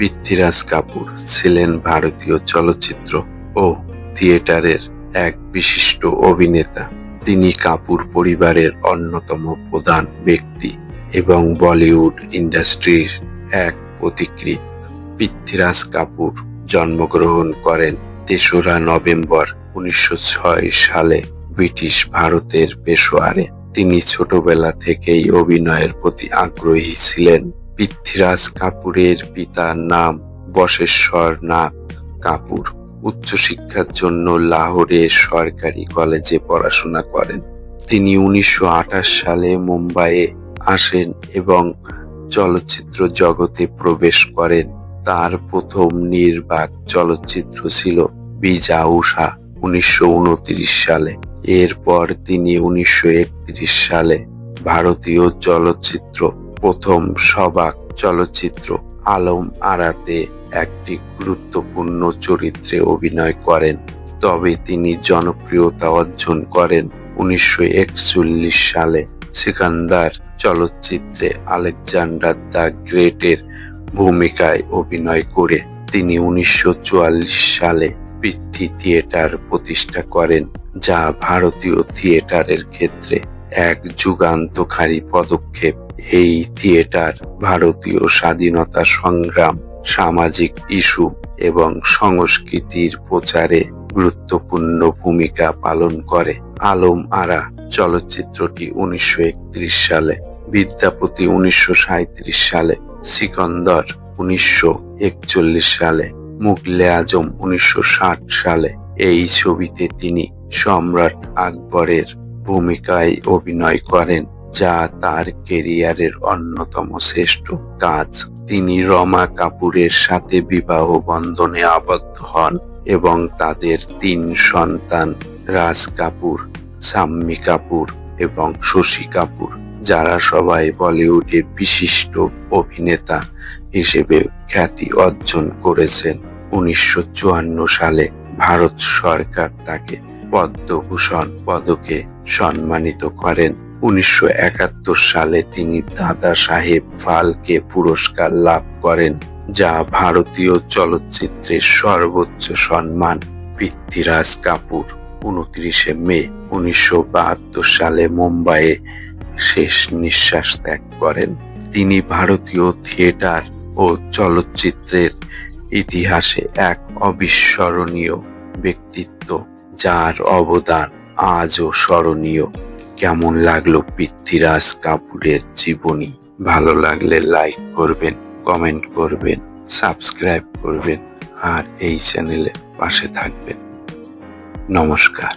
পৃথ্বীরাজ কাপুর ছিলেন ভারতীয় চলচ্চিত্র ও থিয়েটারের এক বিশিষ্ট অভিনেতা। তিনি কাপুর পরিবারের অন্যতম প্রধান ব্যক্তি এবং বলিউড ইন্ডাস্ট্রির এক প্রতিকৃত পৃথ্বীরাজ কাপুর জন্মগ্রহণ করেন তেসরা নভেম্বর উনিশশো ছয় সালে ব্রিটিশ ভারতের পেশোয়ারে। তিনি ছোটবেলা থেকেই অভিনয়ের প্রতি আগ্রহী ছিলেন। পৃথ্বীরাজ কাপুরের পিতার নাম বশেশ্বর নাথ কাপুর। উচ্চশিক্ষার জন্য লাহোরে সরকারি কলেজে পড়াশোনা করেন। তিনি উনিশশো আঠাশ সালে মুম্বাইয়ে আসেন এবং চলচ্চিত্র জগতে প্রবেশ করেন। তার প্রথম নির্বাক চলচ্চিত্র ছিল বিজা উষা উনিশশো উনত্রিশ সালে। এরপর তিনি উনিশশো একত্রিশ সালে ভারতীয় চলচ্চিত্র প্রথম সবাক চলচ্চিত্র আলম আরাতে একটি গুরুত্বপূর্ণ চরিত্রে অভিনয় করেন। তবে তিনি জনপ্রিয়তা অর্জন করেন উনিশশো একচল্লিশ সালে। সিকান্দার চলচ্চিত্রে আলেকজান্ডার দ্য গ্রেটের ভূমিকায় অভিনয় করে তিনি উনিশশো চুয়াল্লিশ সালে পৃথ্বী থিয়েটার প্রতিষ্ঠা করেন, যা ভারতীয় থিয়েটারের ক্ষেত্রে এক যুগান্তকারী পদক্ষেপ। এই থিয়েটার, ভারতীয় স্বাধীনতা সংগ্রাম, সামাজিক ইস্যু এবং সংস্কৃতির প্রচারে গুরুত্বপূর্ণ ভূমিকা পালন করে। আলম আরা চলচ্চিত্রটি উনিশশো একত্রিশ সালে বিদ্যাপতি উনিশশো সাঁইত্রিশ সালে, সিকন্দর উনিশশো একচল্লিশ সালে, মুগলে আজম উনিশশো ষাট সালে। এই ছবিতে তিনি সম্রাট আকবরের ভূমিকায় অভিনয় করেন। যা তার কেরিয়ারের অন্যতম শ্রেষ্ঠ কাজ। তিনি রমা কাপুরের সাথে বিবাহ বন্ধনে আবদ্ধ হন এবং তাদের তিন সন্তান রাজ কাপুর, সাম্মি কাপুর এবং শশী কাপুর, যারা সবাই বলিউডে বিশিষ্ট অভিনেতা হিসেবে খ্যাতি অর্জন করেছেন। উনিশশো চুয়ান্ন সালে ভারত সরকার তাকে পদ্মভূষণ পদকে সম্মানিত করেন। উনিশশো একাত্তর সালে তিনি দাদা সাহেব ফালকে পুরস্কার লাভ করেন, যা ভারতীয় চলচ্চিত্রের সর্বোচ্চ সম্মান। পৃথ্বীরাজ কাপুর, উনত্রিশে মে, উনিশশো বাহাত্তর সালে মুম্বাইয়ে শেষ নিঃশ্বাস ত্যাগ করেন। তিনি ভারতীয় থিয়েটার ও চলচ্চিত্রের ইতিহাসে এক অবিস্মরণীয় ব্যক্তিত্ব, যার অবদান আজও স্মরণীয়। কেমন লাগল পৃথ্বীরাজ কাপুরের জীবনী? ভালো লাগলে লাইক করবেন কমেন্ট করবেন সাবস্ক্রাইব করবেন, আর এই চ্যানেলে পাশে থাকবেন। নমস্কার।